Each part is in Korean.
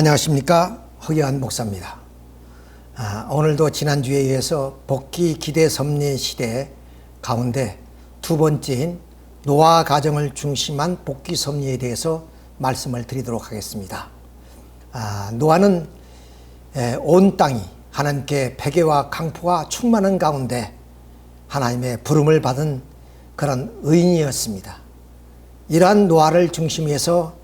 안녕하십니까 허기한 목사입니다. 아, 오늘도 지난주에 이어서 복귀 기대 섭리 시대 가운데 두 번째인 노아 가정을 중심한 복귀 섭리에 대해서 말씀을 드리도록 하겠습니다. 아, 노아는 에, 온 땅이 하나님께 베개와 강포가 충만한 가운데 하나님의 부름을 받은 그런 의인이었습니다. 이러한 노아를 중심으로 해서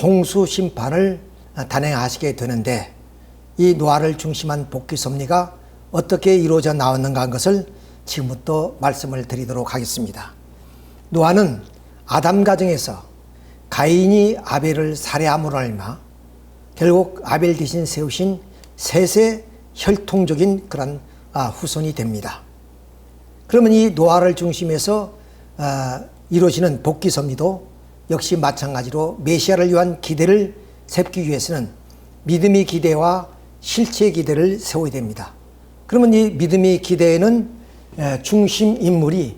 홍수 심판을 단행하시게 되는데 이 노아를 중심한 복귀 섭리가 어떻게 이루어져 나왔는가 한 것을 지금부터 말씀을 드리도록 하겠습니다. 노아는 아담 가정에서 가인이 아벨을 살해함으로 알마 결국 아벨 대신 세우신 셋의 혈통적인 그런 아, 후손이 됩니다. 그러면 이 노아를 중심해서 아, 이루어지는 복귀 섭리도 역시 마찬가지로 메시아를 위한 기대를 세우기 위해서는 믿음의 기대와 실체의 기대를 세워야 됩니다. 그러면 이 믿음의 기대에는 중심 인물이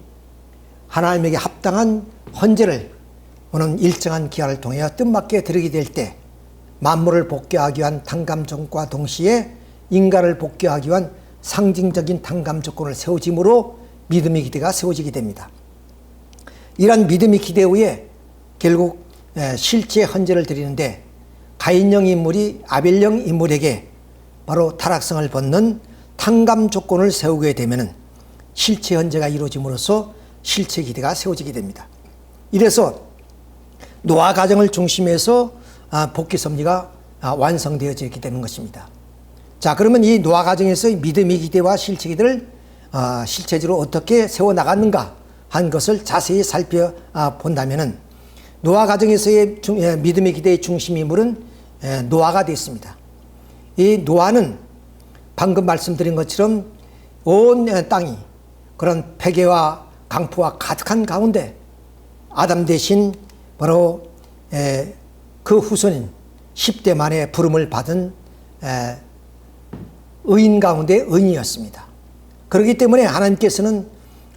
하나님에게 합당한 헌재를 오는 일정한 기한을 통해 뜻맞게 드리게 될 때 만물을 복귀하기 위한 탕감정과 동시에 인간을 복귀하기 위한 상징적인 탕감 조건을 세워짐으로 믿음의 기대가 세워지게 됩니다. 이러한 믿음의 기대 후에 결국 실제 헌재를 드리는데 가인형 인물이 아벨형 인물에게 바로 타락성을 벗는 탕감 조건을 세우게 되면 실체 헌재가 이루어짐으로써 실체 기대가 세워지게 됩니다. 이래서 노아 가정을 중심해서 복귀 섭리가 완성되어지게 되는 것입니다. 자, 그러면 이 노아 가정에서 믿음의 기대와 실체 기대를 실체적으로 어떻게 세워 나갔는가 한 것을 자세히 살펴본다면은 노아 가정에서의 믿음의 기대의 중심 인물은 노아가 됐습니다. 이 노아는 방금 말씀드린 것처럼 온 땅이 그런 폐괴와 강포와 가득한 가운데 아담 대신 바로 그 후손인 10대 만에 부름을 받은 의인 가운데 의인이었습니다. 그렇기 때문에 하나님께서는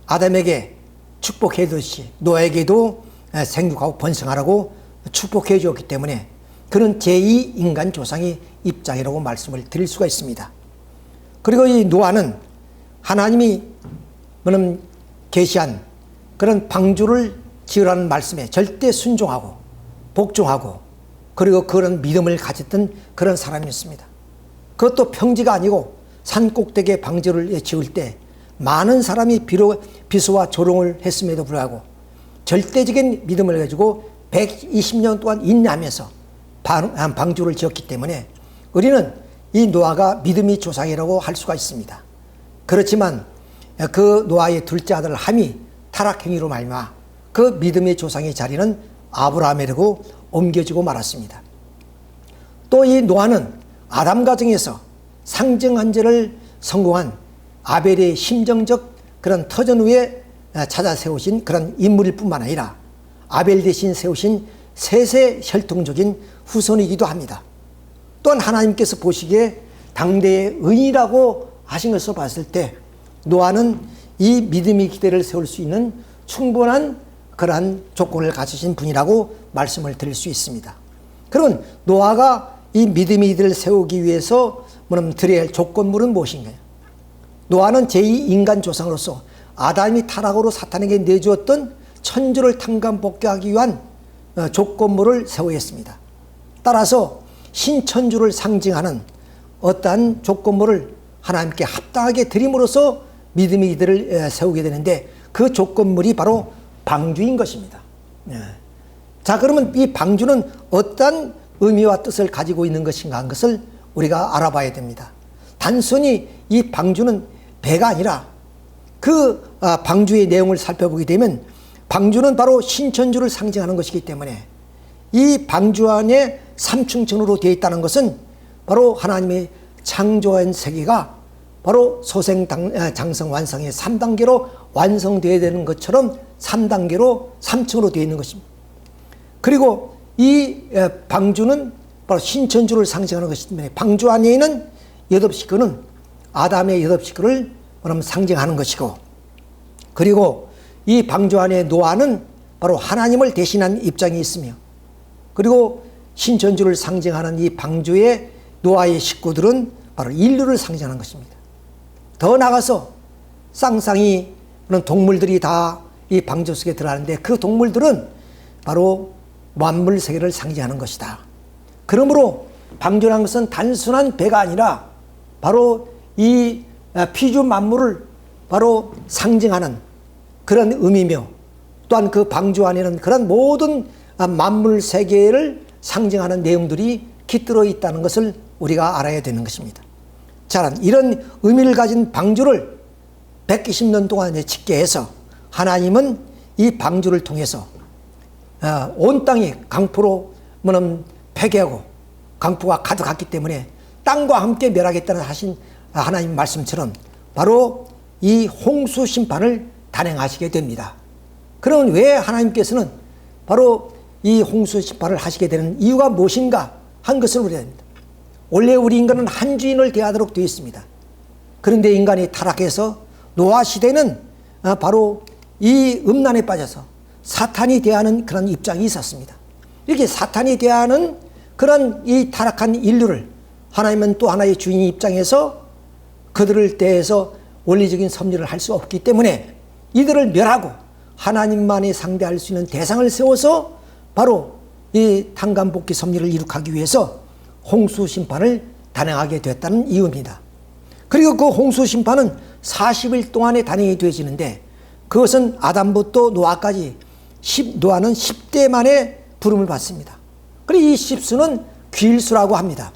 아담에게 축복해 듯이 노아에게도 생육하고 번성하라고 축복해 주었기 때문에 그는 제2 인간 조상의 입장이라고 말씀을 드릴 수가 있습니다. 그리고 이 노아는 하나님이 계시한 그런 방주를 지으라는 말씀에 절대 순종하고 복종하고 그리고 그런 믿음을 가졌던 그런 사람이었습니다. 그것도 평지가 아니고 산 꼭대기에 방주를 지을 때 많은 사람이 비로, 비수와 조롱을 했음에도 불구하고 절대적인 믿음을 가지고 120년 동안 인내하면서 방주를 지었기 때문에 우리는 이 노아가 믿음의 조상이라고 할 수가 있습니다. 그렇지만 그 노아의 둘째 아들 함이 타락행위로 말미암아 그 믿음의 조상의 자리는 아브라함에게로 옮겨지고 말았습니다. 또 이 노아는 아담 가정에서 상정 한제를 성공한 아벨의 심정적 그런 터전 위에 찾아 세우신 그런 인물일 뿐만 아니라 아벨 대신 세우신 셋의 혈통적인 후손이기도 합니다. 또한 하나님께서 보시기에 당대의 의인이라고 하신 것을 봤을 때 노아는 이 믿음의 기대를 세울 수 있는 충분한 그러한 조건을 가지신 분이라고 말씀을 드릴 수 있습니다. 그러면 노아가 이 믿음의 기대를 세우기 위해서 뭐냐면 드려야 할 조건물은 무엇인가요? 노아는 제2 인간 조상으로서 아담이 타락으로 사탄에게 내주었던 천주를 탕감 복귀하기 위한 어, 조건물을 세워야 했습니다. 따라서 신천주를 상징하는 어떠한 조건물을 하나님께 합당하게 드림으로써 믿음의 이들을 세우게 되는데 그 조건물이 바로 방주인 것입니다. 예. 자, 그러면 이 방주는 어떤 의미와 뜻을 가지고 있는 것인가 한 것을 우리가 알아봐야 됩니다. 단순히 이 방주는 배가 아니라 그 아, 방주의 내용을 살펴보게 되면 방주는 바로 신천주를 상징하는 것이기 때문에 이 방주 안에 삼층천으로 되어 있다는 것은 바로 하나님의 창조한 세계가 바로 소생 아, 장성 완성의 3단계로 완성되어야 되는 것처럼 3단계로 3층으로 되어 있는 것입니다. 그리고 이 방주는 바로 신천주를 상징하는 것이기 때문에 방주 안에 있는 여덟 식구는 아담의 여덟 식구를 상징하는 것이고 그리고 이 방주 안에 노아는 바로 하나님을 대신한 입장이 있으며 그리고 신천주를 상징하는 이 방주의 노아의 식구들은 바로 인류를 상징하는 것입니다. 더 나가서 쌍쌍이 그런 동물들이 다 이 방주 속에 들어가는데 그 동물들은 바로 만물 세계를 상징하는 것이다. 그러므로 방주라는 것은 단순한 배가 아니라 바로 이 피주 만물을 바로 상징하는 그런 의미며 또한 그 방주 안에는 그런 모든 만물 세계를 상징하는 내용들이 깃들어 있다는 것을 우리가 알아야 되는 것입니다. 자, 이런 의미를 가진 방주를 120년 동안 짓게 해서 하나님은 이 방주를 통해서 어, 온 땅이 강포로 뭐는 폐기하고 강포가 가득했기 때문에 땅과 함께 멸하겠다는 하신 하나님 말씀처럼 바로 이 홍수 심판을 단행하시게 됩니다. 그러면 왜 하나님께서는 바로 이 홍수 심판을 하시게 되는 이유가 무엇인가 한 것을 우리가 됩니다. 원래 우리 인간은 한 주인을 대하도록 되어 있습니다. 그런데 인간이 타락해서 노아 시대는 어, 바로 이 음란에 빠져서 사탄이 대하는 그런 입장이 있었습니다. 이렇게 사탄이 대하는 그런 이 타락한 인류를 하나님은 또 하나의 주인 입장에서 그들을 대해서 원리적인 섭리를 할 수 없기 때문에 이들을 멸하고 하나님만이 상대할 수 있는 대상을 세워서 바로 이 탄감복귀 섭리를 이룩하기 위해서 홍수 심판을 단행하게 됐다는 이유입니다. 그리고 그 홍수 심판은 40일 동안에 단행이 되어지는데 그것은 아담부터 노아까지 10, 노아는 10대 만에 부름을 받습니다. 그리고 이 십수는 귀일수라고 합니다.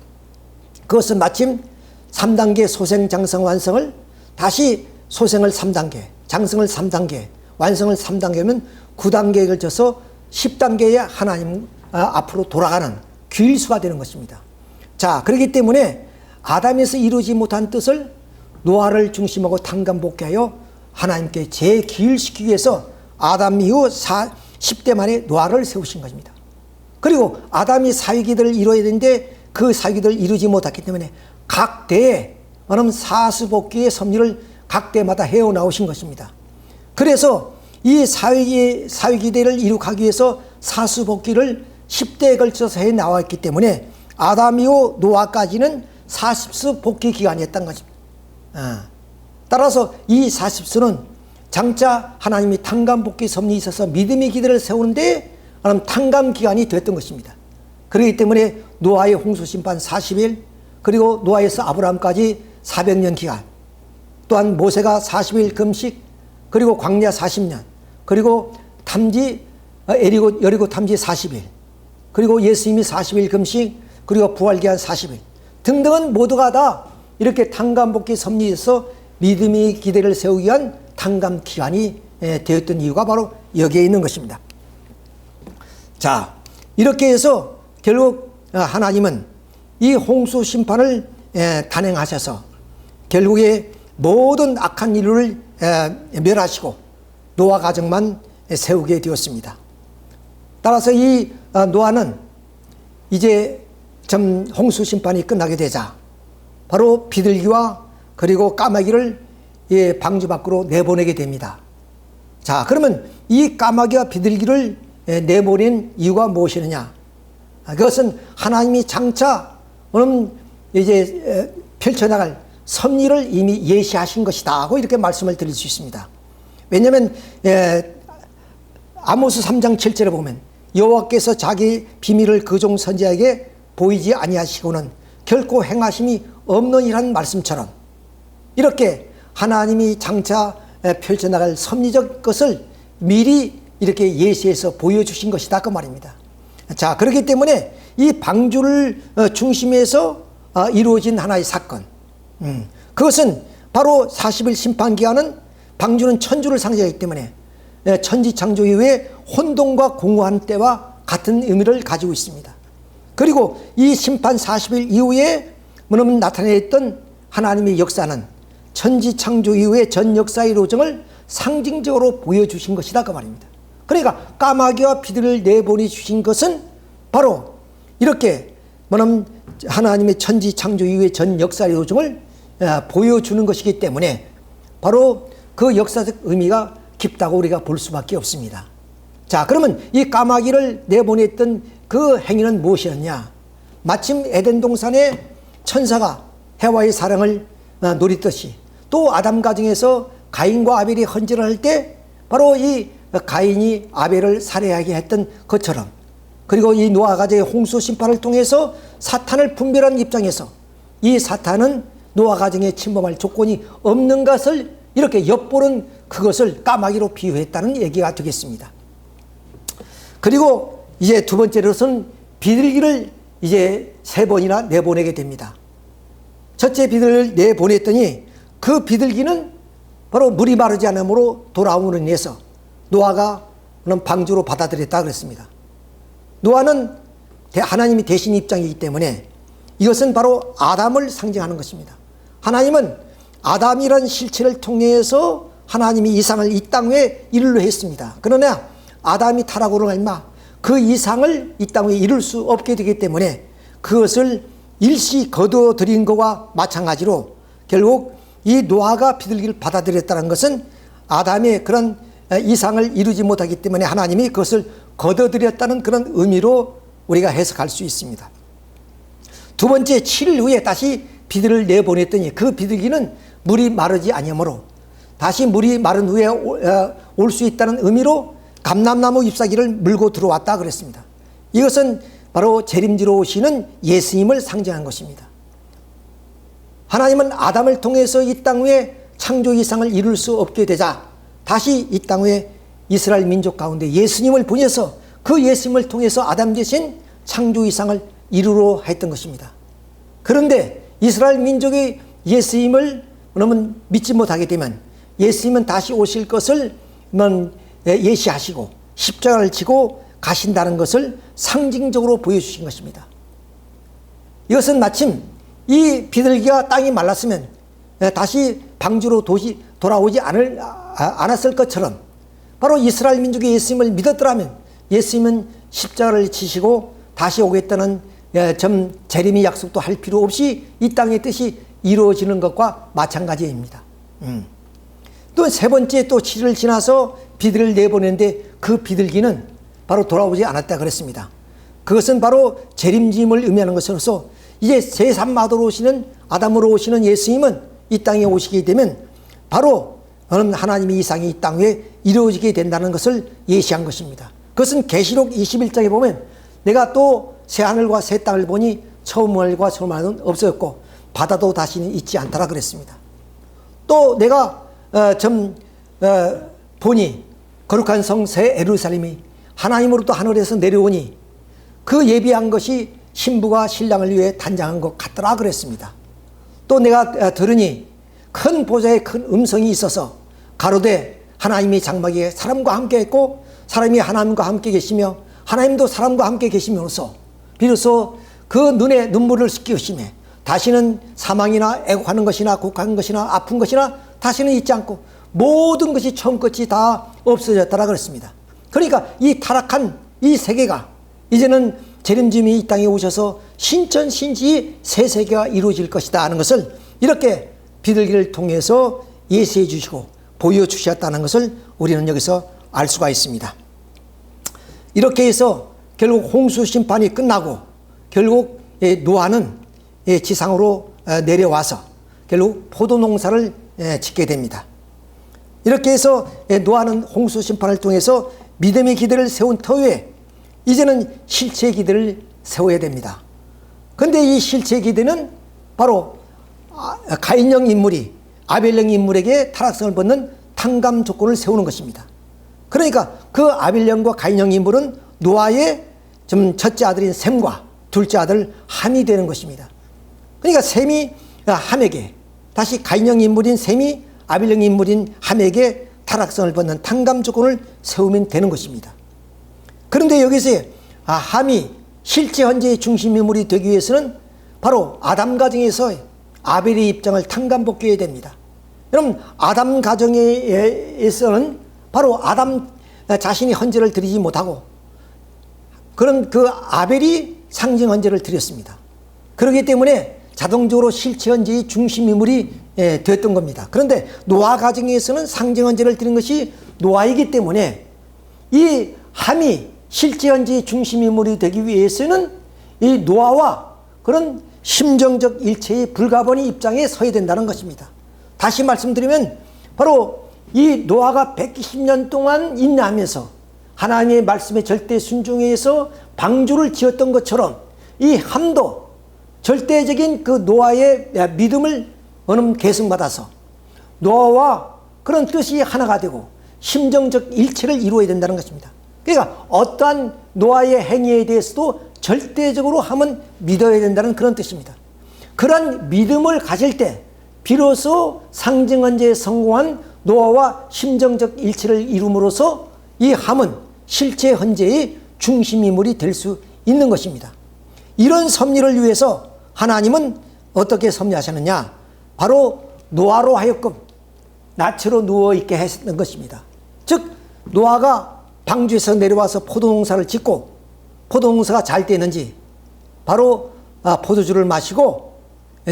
그것은 마침 3단계 소생, 장성, 완성을 다시 소생을 3단계, 장성을 3단계, 완성을 3단계면 9단계에 걸쳐서 10단계의 하나님 아, 앞으로 돌아가는 귀일수가 되는 것입니다. 자, 그렇기 때문에 아담에서 이루지 못한 뜻을 노아를 중심하고 tan감복귀하여 하나님께 재기일시키기 위해서 아담 이후 4, 10대 만에 노아를 세우신 것입니다. 그리고 아담이 사위기들을 이루어야 되는데 그 사위기들을 이루지 못했기 때문에 각 대에 어느 사수복귀의 섭리를 각 대마다 해오 나오신 것입니다. 그래서 이 사위기, 사위기대를 이룩하기 위해서 사수복귀를 10대에 걸쳐서 해 나왔기 때문에 아담이오 노아까지는 40수 복귀 기간이었던 것입니다. 아. 따라서 이 40수는 장차 하나님이 탕감 복귀 섭리 있어서 믿음의 기대를 세우는데 탕감 기간이 됐던 것입니다. 그렇기 때문에 노아의 홍수 심판 40일 그리고 노아에서 아브라함까지 400년 기간 또한 모세가 40일 금식 그리고 광야 40년 그리고 탐지 어, 에리고 여리고 탐지 40일 그리고 예수님이 40일 금식 그리고 부활기한 40일 등등은 모두가 다 이렇게 탕감복귀 섭리에서 믿음의 기대를 세우기 위한 탕감 기간이 되었던 이유가 바로 여기에 있는 것입니다. 자, 이렇게 해서 결국 하나님은 이 홍수 심판을 단행하셔서 결국에 모든 악한 인류를 멸하시고 노아 가정만 세우게 되었습니다. 따라서 이 어, 노아는 이제 좀 홍수 심판이 끝나게 되자 바로 비둘기와 그리고 까마귀를 방주 밖으로 내보내게 됩니다. 자, 그러면 이 까마귀와 비둘기를 내보낸 이유가 무엇이느냐? 그것은 하나님이 장차 오늘 이제 펼쳐나갈 섭리를 이미 예시하신 것이다 하고 이렇게 말씀을 드릴 수 있습니다. 왜냐하면 아모스 3장 7절에 보면 여호와께서 자기 비밀을 그종 선지자에게 보이지 아니하시고는 결코 행하심이 없는 이란 말씀처럼 이렇게 하나님이 장차 펼쳐나갈 섭리적 것을 미리 이렇게 예시해서 보여주신 것이다 그 말입니다. 자 그렇기 때문에 이 방주를 어, 중심해서 어, 이루어진 하나의 사건 음, 그것은 바로 40일 심판기간은 방주는 천주를 상징하기 때문에 예, 천지 창조 이후에 혼돈과 공허한 때와 같은 의미를 가지고 있습니다. 그리고 이 심판 40일 이후에 뭐냐면 나타내던 하나님의 역사는 천지 창조 이후의 전 역사의 로정을 상징적으로 보여주신 것이다 그 말입니다. 그러니까 까마귀와 비들을 내보내 주신 것은 바로 이렇게 뭐냐면 하나님의 천지 창조 이후의 전 역사의 로정을 어, 보여주는 것이기 때문에 바로 그 역사적 의미가 깊다고 우리가 볼 수밖에 없습니다. 자, 그러면 이 까마귀를 내보냈던 그 행위는 무엇이었냐? 마침 에덴 동산에 천사가 해와의 사랑을 어, 노리듯이 또 아담 가정에서 가인과 아벨이 헌질을 할 때 바로 이 가인이 아벨을 살해하게 했던 것처럼 그리고 이 노아 가정의 홍수 심판을 통해서 사탄을 분별한 입장에서 이 사탄은 노아 가정에 침범할 조건이 없는 것을 이렇게 엿보는 그것을 까마귀로 비유했다는 얘기가 되겠습니다. 그리고 이제 두 번째로서는 비둘기를 이제 세 번이나 내보내게 됩니다. 첫째 비둘기를 내보냈더니 그 비둘기는 바로 물이 마르지 않으므로 돌아옴으로 인해서 노아가 그런 방주로 받아들였다 그랬습니다. 노아는 하나님이 대신 입장이기 때문에 이것은 바로 아담을 상징하는 것입니다. 하나님은 아담이란 실체를 통해서 하나님이 이상을 이 땅에 이르려 했습니다. 그러나 아담이 타락으로 말마 그 이상을 이 땅에 이룰 수 없게 되기 때문에 그것을 일시 거둬들인 것과 마찬가지로 결국 이 노아가 비둘기를 받아들였다는 것은 아담의 그런 이상을 이루지 못하기 때문에 하나님이 그것을 거둬들였다는 그런 의미로 우리가 해석할 수 있습니다. 두 번째 7일 후에 다시 비둘을 내보냈더니 그 비둘기는 물이 마르지 아니므로 다시 물이 마른 후에 올 수 있다는 의미로 감람나무 잎사귀를 물고 들어왔다 그랬습니다. 이것은 바로 재림지로 오시는 예수님을 상징한 것입니다. 하나님은 아담을 통해서 이 땅 위에 창조 이상을 이룰 수 없게 되자 다시 이 땅 위에 이스라엘 민족 가운데 예수님을 보내서 그 예수님을 통해서 아담 대신 창조 이상을 이루려 했던 것입니다. 그런데 이스라엘 민족이 예수님을 그러면 믿지 못하게 되면 예수님은 다시 오실 것을 예시하시고 십자가를 지고 가신다는 것을 상징적으로 보여주신 것입니다. 이것은 마침 이 비둘기가 땅이 말랐으면 다시 방주로 도시 돌아오지 않을, 아, 않았을 것처럼 바로 이스라엘 민족이 예수님을 믿었더라면 예수님은 십자가를 지시고 다시 오겠다는 점 재림의 약속도 할 필요 없이 이 땅의 뜻이 이루어지는 것과 마찬가지입니다. 음. 또 세 번째 또 7일 지나서 비둘기를 내보내는데 그 비둘기는 바로 돌아오지 않았다 그랬습니다. 그것은 바로 재림짐을 의미하는 것으로서 이제 제3마도로 오시는 아담으로 오시는 예수님은 이 땅에 오시게 되면 바로 하나님의 이상이 이 땅에 이루어지게 된다는 것을 예시한 것입니다. 그것은 계시록 21장에 보면 내가 또 새 하늘과 새 땅을 보니 처음 하늘과 처음 하늘은 없어졌고 바다도 다시는 있지 않더라 그랬습니다. 또 내가 어, 좀 어, 보니 거룩한 성 새 에루살렘이 하나님으로부터 하늘에서 내려오니 그 예비한 것이 신부가 신랑을 위해 단장한 것 같더라 그랬습니다. 또 내가 어, 들으니 큰 보좌에 큰 음성이 있어서 가로되 하나님이 장막에 사람과 함께 했고 사람이 하나님과 함께 계시며 하나님도 사람과 함께 계시면서 비로소 그 눈에 눈물을 씻기심에 다시는 사망이나 애곡하는 것이나 곡하는 것이나 아픈 것이나 다시는 있지 않고 모든 것이 처음 끝이 다 없어졌다라 그랬습니다. 그러니까 이 타락한 이 세계가 이제는 재림짐이 이 땅에 오셔서 신천 신지 새 세계가 이루어질 것이다 하는 것을 이렇게 비둘기를 통해서 예시해 주시고 보여 주셨다는 것을 우리는 여기서 알 수가 있습니다. 이렇게 해서 결국 홍수 심판이 끝나고 결국 노아는 지상으로 어, 내려와서 결국 포도 농사를 짓게 됩니다. 이렇게 해서 노아는 홍수 심판을 통해서 믿음의 기대를 세운 터에 이제는 실체 기대를 세워야 됩니다. 근데 이 실체 기대는 바로 아, 가인형 인물이 아벨령 인물에게 타락성을 받는 탕감 조건을 세우는 것입니다. 그러니까 그 아벨령과 가인형 인물은 노아의 좀 첫째 아들인 셈과 둘째 아들 함이 되는 것입니다. 그러니까 셈이 함에게 다시 가인형 인물인 셈이 아벨령 인물인 함에게 타락성을 받는 탕감 조건을 세우면 되는 것입니다. 그런데 여기서 아, 함이 실제 현재의 중심 인물이 되기 위해서는 바로 아담 가정에서 아벨의 입장을 탕감복귀해야 됩니다. 여러분 아담 가정에서는 바로 아담 자신이 헌재를 드리지 못하고 그런 그 아벨이 상징 헌재를 드렸습니다. 그렇기 때문에 자동적으로 실체 헌재의 중심 인물이 예, 됐던 겁니다. 그런데 노아 가정에서는 상징 헌재를 드린 것이 노아이기 때문에 이 함이 실제 현재 중심 인물이 되기 위해서는 이 노아와 그런 심정적 일체의 불가분의 입장에 서야 된다는 것입니다. 다시 말씀드리면 바로 이 노아가 120년 동안 인내하면서 하나님의 말씀에 절대 순종해서 방주를 지었던 것처럼 이 함도 절대적인 그 노아의 믿음을 어느 계승받아서 노아와 그런 뜻이 하나가 되고 심정적 일체를 이루어야 된다는 것입니다. 그러니까 어떠한 노아의 행위에 대해서도 절대적으로 하면 믿어야 된다는 그런 뜻입니다. 그런 믿음을 가질 때 비로소 상징언제에 성공한 노아와 심정적 일체를 이룸으로써 이 함은 실제 헌재의 중심 인물이 될 수 있는 것입니다. 이런 섭리를 위해서 하나님은 어떻게 섭리하셨느냐? 바로 노아로 하여금 낯으로 누워 있게 했던 것입니다. 즉 노아가 방주에서 내려와서 포도농사를 짓고 포도농사가 잘 되는지 바로 아, 포도주를 마시고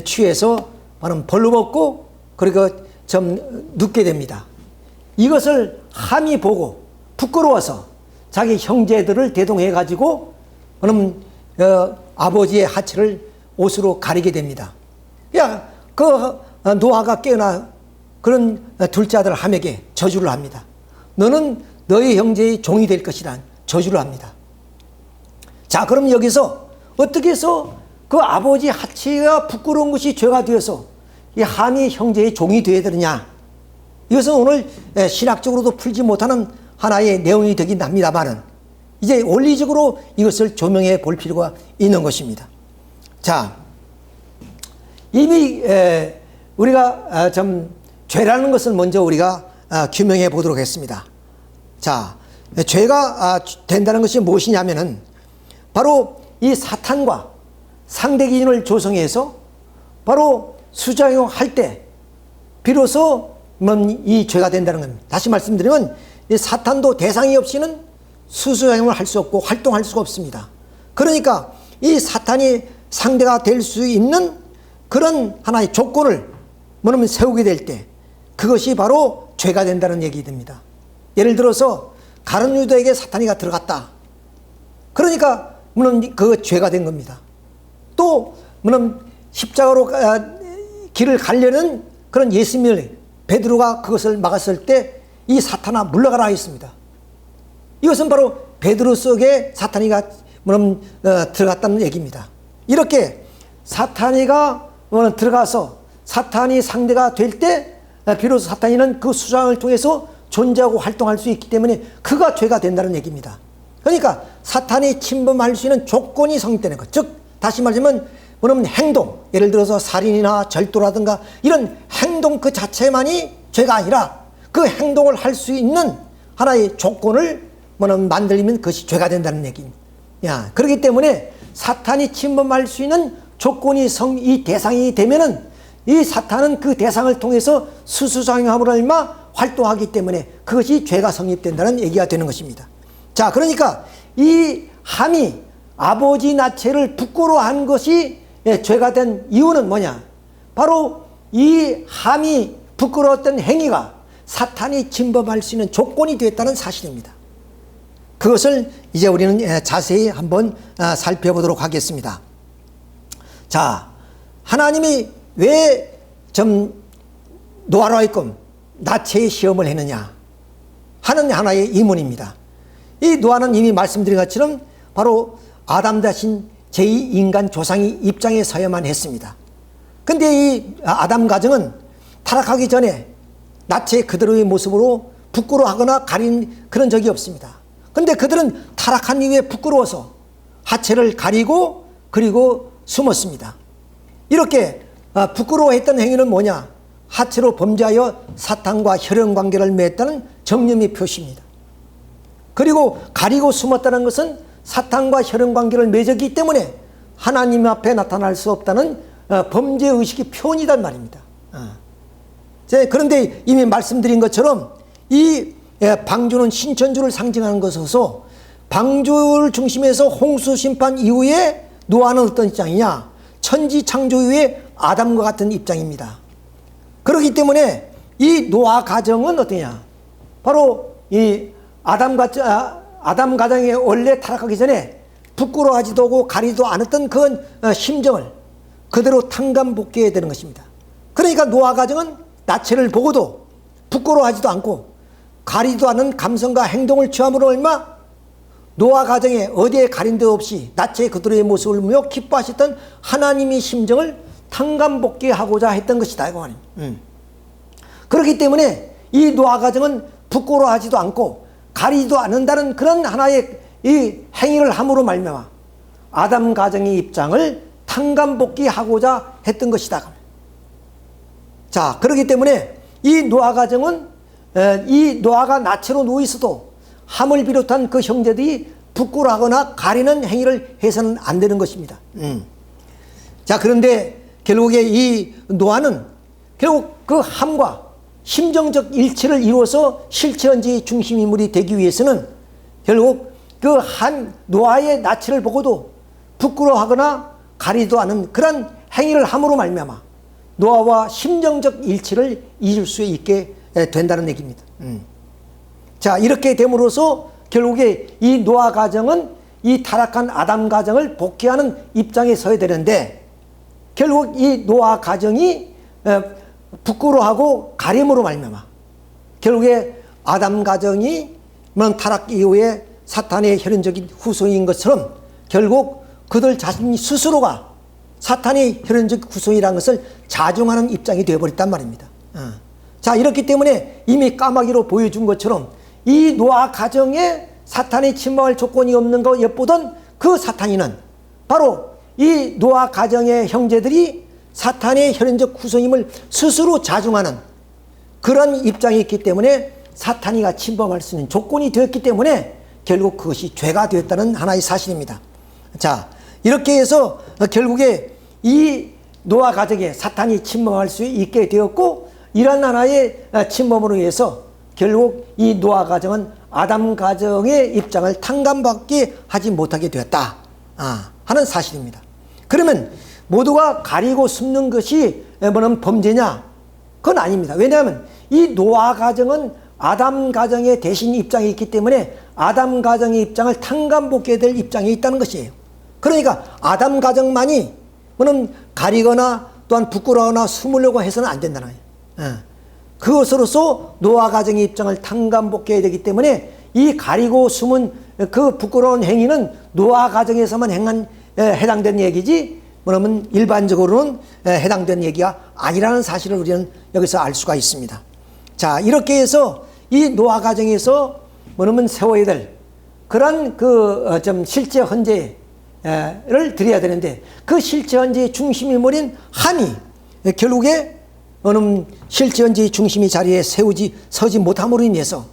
취해서 바로 벌러먹고 그리고 좀 눕게 됩니다. 이것을 함이 보고 부끄러워서 자기 형제들을 대동해 가지고 그럼 어, 아버지의 하체를 옷으로 가리게 됩니다. 야, 그 어, 노아가 깨어나 그런 둘째 아들 함에게 저주를 합니다. 너는 너희 형제의 종이 될 것이란 저주를 합니다. 자, 그럼 여기서 어떻게 해서 그 아버지 하체가 부끄러운 것이 죄가 되어서 이 함이 형제의 종이 되어야 되느냐? 이것은 오늘 신학적으로도 풀지 못하는 하나의 내용이 되긴 합니다만은 이제 원리적으로 이것을 조명해 볼 필요가 있는 것입니다. 자, 이미 우리가 좀 죄라는 것을 먼저 우리가 규명해 보도록 했습니다. 자, 죄가 된다는 것이 무엇이냐면은 바로 이 사탄과 상대 기준을 조성해서 바로 수작용할 때 비로소 이 죄가 된다는 겁니다. 다시 말씀드리면 이 사탄도 대상이 없이는 수수작용을 할 수 없고 활동할 수가 없습니다. 그러니까 이 사탄이 상대가 될 수 있는 그런 하나의 조건을 뭐냐면 세우게 될 때 그것이 바로 죄가 된다는 얘기 됩니다. 예를 들어서 가른 유다에게 사탄이가 들어갔다. 그러니까 물론 그 죄가 된 겁니다. 또 물론 십자가로 길을 가려는 그런 예수님을 베드로가 그것을 막았을 때 이 사탄아 물러가라 했습니다. 이것은 바로 베드로 속에 사탄이가 물론 어, 들어갔다는 얘기입니다. 이렇게 사탄이가 들어가서 사탄이 상대가 될 때 비로소 사탄이는 그 수장을 통해서 존재하고 활동할 수 있기 때문에 그가 죄가 된다는 얘기입니다. 그러니까 사탄이 침범할 수 있는 조건이 성립되는 것. 즉 다시 말하면 그러면 행동, 예를 들어서 살인이나 절도라든가 이런 행동 그 자체만이 죄가 아니라 그 행동을 할 수 있는 하나의 조건을 뭐는 만들면 그것이 죄가 된다는 얘기입니다. 야, 그렇기 때문에 사탄이 침범할 수 있는 조건이 성, 이 대상이 되면은 이 사탄은 그 대상을 통해서 수수장함으로 얼마 활동하기 때문에 그것이 죄가 성립된다는 얘기가 되는 것입니다. 자, 그러니까 이 함이 아버지 나체를 부끄러워한 것이 예, 죄가 된 이유는 뭐냐? 바로 이 함이 부끄러웠던 행위가 사탄이 침범할 수 있는 조건이 되었다는 사실입니다. 그것을 이제 우리는 예, 자세히 한번 아, 살펴보도록 하겠습니다. 자, 하나님이 왜 좀 노아로 하여금 나체의 시험을 했느냐 하는 하나의 이문입니다. 이 노아는 이미 말씀드린 것처럼 바로 아담 대신 제2인간 조상이 입장에 서야만 했습니다. 근데 이 아담 가정은 타락하기 전에 나체 그대로의 모습으로 부끄러워하거나 가린 그런 적이 없습니다. 근데 그들은 타락한 이후에 부끄러워서 하체를 가리고 그리고 숨었습니다. 이렇게 아, 부끄러워했던 행위는 뭐냐? 하체로 범죄하여 사탄과 혈연 관계를 맺었다는 정념의 표시입니다. 그리고 가리고 숨었다는 것은 사탄과 혈연 관계를 맺었기 때문에 하나님 앞에 나타날 수 없다는 어, 범죄 의식의 표현이란 말입니다. 어. 그런데 이미 말씀드린 것처럼 이 예, 방주는 신천주를 상징하는 것으로서 방주를 중심해서 홍수 심판 이후에 노아는 어떤 입장이냐? 천지 창조 이후에 아담과 같은 입장입니다. 그렇기 때문에 이 노아 가정은 어떠냐? 바로 이 아담과 아담 가정에 원래 타락하기 전에 부끄러워하지도 하고 가리도 않았던 그 어, 심정을 그대로 탕감 복귀해야 되는 것입니다. 그러니까 노아 가정은 나체를 보고도 부끄러워하지도 않고 가리도 않은 감성과 행동을 취함으로 얼마 노아 가정에 어디에 가린 데 없이 나체 그들의 모습을 보며 기뻐하셨던 하나님의 심정을 탕감복귀하고자 했던 것이다 이거 아닙니까? 음. 그렇기 때문에 이 노아 가정은 부끄러워하지도 않고 가리지도 않는다는 그런 하나의 이 행위를 함으로 말미암아 아담 가정의 입장을 탕감복귀하고자 했던 것이다. 자, 그렇기 때문에 이 노아 가정은 에, 이 노아가 나체로 누워 있어도 함을 비롯한 그 형제들이 부끄러워하거나 가리는 행위를 해서는 안 되는 것입니다. 음. 자, 그런데 결국에 이 노아는 결국 그 함과 심정적 일치를 이루어서 실체언지의 중심 인물이 되기 위해서는 결국 그 한 노아의 나치를 보고도 부끄러워하거나 가리도 않은 그런 행위를 함으로 말미암아 노아와 심정적 일치를 이룰 수 있게 된다는 얘기입니다. 음. 자 이렇게 됨으로써 결국에 이 노아 가정은 이 타락한 아담 가정을 복귀하는 입장에 서야 되는데 결국 이 노아 가정이 부끄러워하고 가림으로 말미암아 결국에 아담 가정이 타락 이후에 사탄의 혈연적인 후손인 것처럼 결국 그들 자신 스스로가 사탄의 혈연적 후손이라는 것을 자중하는 입장이 되어버렸단 말입니다. 어. 자 이렇기 때문에 이미 까마귀로 보여준 것처럼 이 노아 가정에 사탄이 침범할 조건이 없는 거 엿보던 그 사탄이는 바로 이 노아 가정의 형제들이 사탄의 혈연적 후손임을 스스로 자중하는 그런 입장이 있기 때문에 사탄이가 침범할 수 있는 조건이 되었기 때문에 결국 그것이 죄가 되었다는 하나의 사실입니다. 자, 이렇게 해서 결국에 이 노아 가정에 사탄이 침범할 수 있게 되었고 이러한 하나의 침범으로 인해서 결국 이 노아 가정은 아담 가정의 입장을 탕감받게 하지 못하게 되었다 아, 하는 사실입니다. 그러면 모두가 가리고 숨는 것이 뭐는 범죄냐? 그건 아닙니다. 왜냐하면 이 노아 가정은 아담 가정의 대신 입장이 있기 때문에 아담 가정의 입장을 탕감복게 될 입장에 있다는 것이에요. 그러니까 아담 가정만이 뭐는 가리거나 또한 부끄러워나 숨으려고 해서는 안 된다는 거예요. 예. 그것으로서 노아 가정의 입장을 탕감복해야 되기 때문에 이 가리고 숨은 그 부끄러운 행위는 노아 가정에서만 행한 해당된 얘기지 그러면 일반적으로는 해당된 얘기가 아니라는 사실을 우리는 여기서 알 수가 있습니다. 자, 이렇게 해서 이 노아 가정에서 뭐냐면 세워야 될 그런 그좀 어, 실제 헌재 를 드려야 되는데 그 실제 헌재의 중심 인물인 한이 결국에 어느 헌재의 중심이 자리에 세우지 서지 못함으로 인해서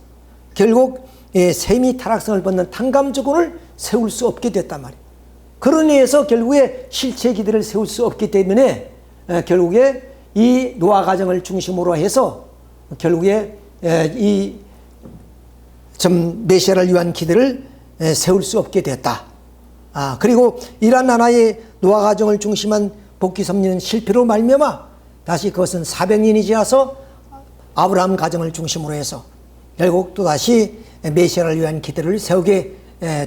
결국 셈이 타락성을 벗는 탕감조건을 세울 수 없게 됐단 말이에요. 그런 의해서 결국에 실체 기들을 세울 수 없기 때문에 결국에 이 노아 가정을 중심으로 해서 결국에 이좀 메시아를 위한 기들을 세울 수 없게 됐다. 아 그리고 이러한 하나의 노아 가정을 중심한 복귀 섭리는 실패로 말미암아 다시 그것은 400년이 지나서 아브라함 가정을 중심으로 해서 결국 또 다시 메시아를 위한 기들을 세우게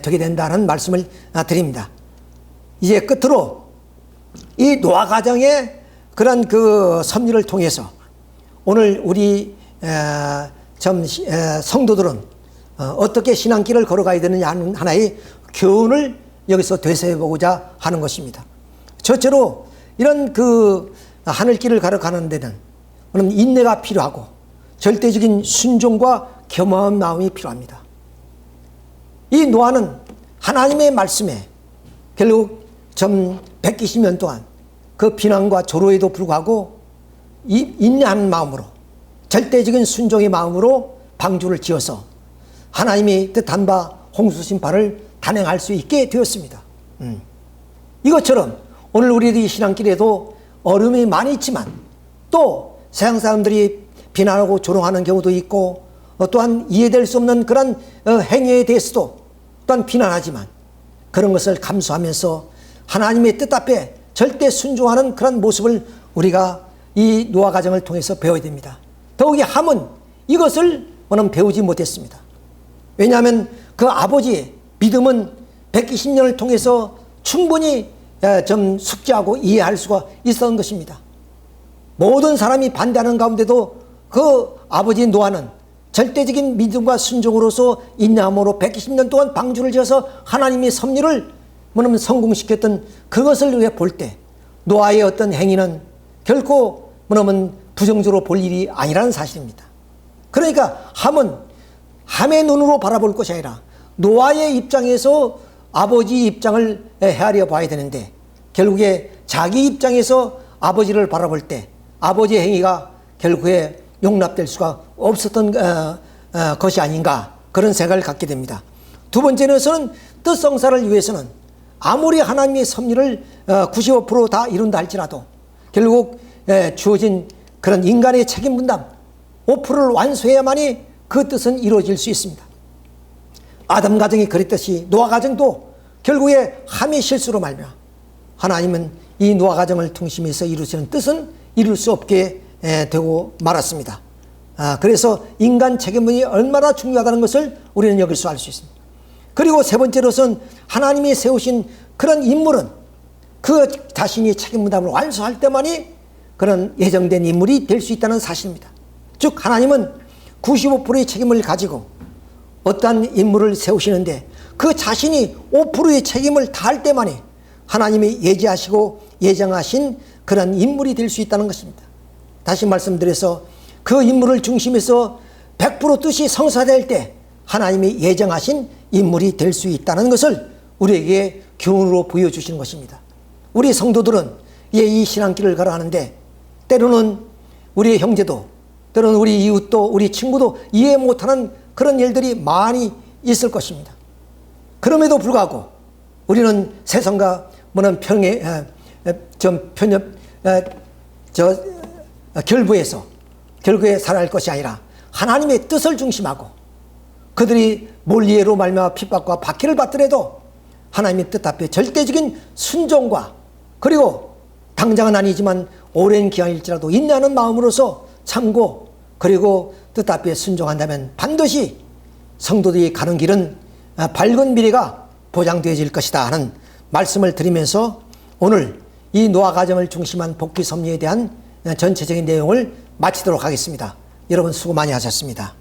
되게 된다는 말씀을 드립니다. 이제 끝으로 이 노아 가정의 그런 그 섭리를 통해서 오늘 우리 점 성도들은 어, 어떻게 신앙길을 걸어가야 되느냐 하는 하나의 교훈을 여기서 되새보고자 하는 것입니다. 첫째로 이런 그 하늘길을 걸어가는 데는 인내가 필요하고 절대적인 순종과 겸허한 마음이 필요합니다. 이 노아는 하나님의 말씀에 결국 전 120년 동안 그 비난과 조로에도 불구하고 인내하는 마음으로 절대적인 순종의 마음으로 방주를 지어서 하나님이 뜻한 바 홍수 심판을 단행할 수 있게 되었습니다. 음. 이것처럼 오늘 우리들이 신앙길에도 어려움이 많이 있지만 또 세상 사람들이 비난하고 조롱하는 경우도 있고 또한 이해될 수 없는 그런 어, 행위에 대해서도 또한 비난하지만 그런 것을 감수하면서 하나님의 뜻 앞에 절대 순종하는 그런 모습을 우리가 이 노아 가정을 통해서 배워야 됩니다. 더욱이 함은 이것을 저는 배우지 못했습니다. 왜냐하면 그 아버지의 믿음은 120년을 통해서 충분히 에, 좀 숙지하고 이해할 수가 있었던 것입니다. 모든 사람이 반대하는 가운데도 그 아버지 노아는 절대적인 믿음과 순종으로서 인내함으로 120년 동안 방주를 지어서 하나님의 섭리를 뭐냐면 성공시켰던 그것을 우리가 볼때 노아의 어떤 행위는 결코 뭐냐면 부정적으로 볼 일이 아니라는 사실입니다. 그러니까 함은 함의 눈으로 바라볼 것이 아니라 노아의 입장에서 아버지 입장을 헤아려 봐야 되는데 결국에 자기 입장에서 아버지를 바라볼 때 아버지의 행위가 결국에 용납될 수가 없었던 어, 어, 것이 아닌가 그런 생각을 갖게 됩니다. 두 번째는 뜻성사를 위해서는 아무리 하나님의 섭리를 95%다 이룬다 할지라도 결국 에, 주어진 그런 인간의 책임 분담 5%를 완수해야만이 그 뜻은 이루어질 수 있습니다. 아담 가정이 그랬듯이 노아 가정도 결국에 함의 실수로 말며 하나님은 이 노아 가정을 중심해서 이루시는 뜻은 이룰 수 없게 에, 되고 말았습니다. 아, 그래서 인간 책임이 얼마나 중요하다는 것을 우리는 수알수 있습니다. 그리고 세 번째로선 하나님이 세우신 그런 인물은 그 자신이 책임 분담을 완수할 때만이 그런 예정된 인물이 될 수 있다는 사실입니다. 즉 하나님은 95%의 책임을 가지고 어떠한 인물을 세우시는데 그 자신이 5%의 책임을 다할 때만이 하나님이 예지하시고 예정하신 그런 인물이 될 수 있다는 것입니다. 다시 말씀드려서 그 인물을 중심에서 100% 뜻이 성사될 때 하나님이 예정하신 인물이 될 수 있다는 것을 우리에게 교훈으로 보여주시는 것입니다. 우리 성도들은 이 신앙길을 걸어가는데 때로는 우리 형제도 때로는 우리 이웃도 우리 친구도 이해 못하는 그런 일들이 많이 있을 것입니다. 그럼에도 불구하고 우리는 세상과 뭐는 평에 좀 편협 저 결부에서 결국에 살아갈 것이 아니라 하나님의 뜻을 중심하고 그들이 몰리에로 말미암아 핍박과 박해를 받더라도 하나님의 뜻 앞에 절대적인 순종과 그리고 당장은 아니지만 오랜 기간일지라도 인내하는 마음으로서 참고 그리고 뜻 앞에 순종한다면 반드시 성도들이 가는 길은 밝은 미래가 보장되어질 것이다 하는 말씀을 드리면서 오늘 이 노아 가정을 중심한 복귀 섭리에 대한 전체적인 내용을 마치도록 하겠습니다. 여러분 수고 많이 하셨습니다.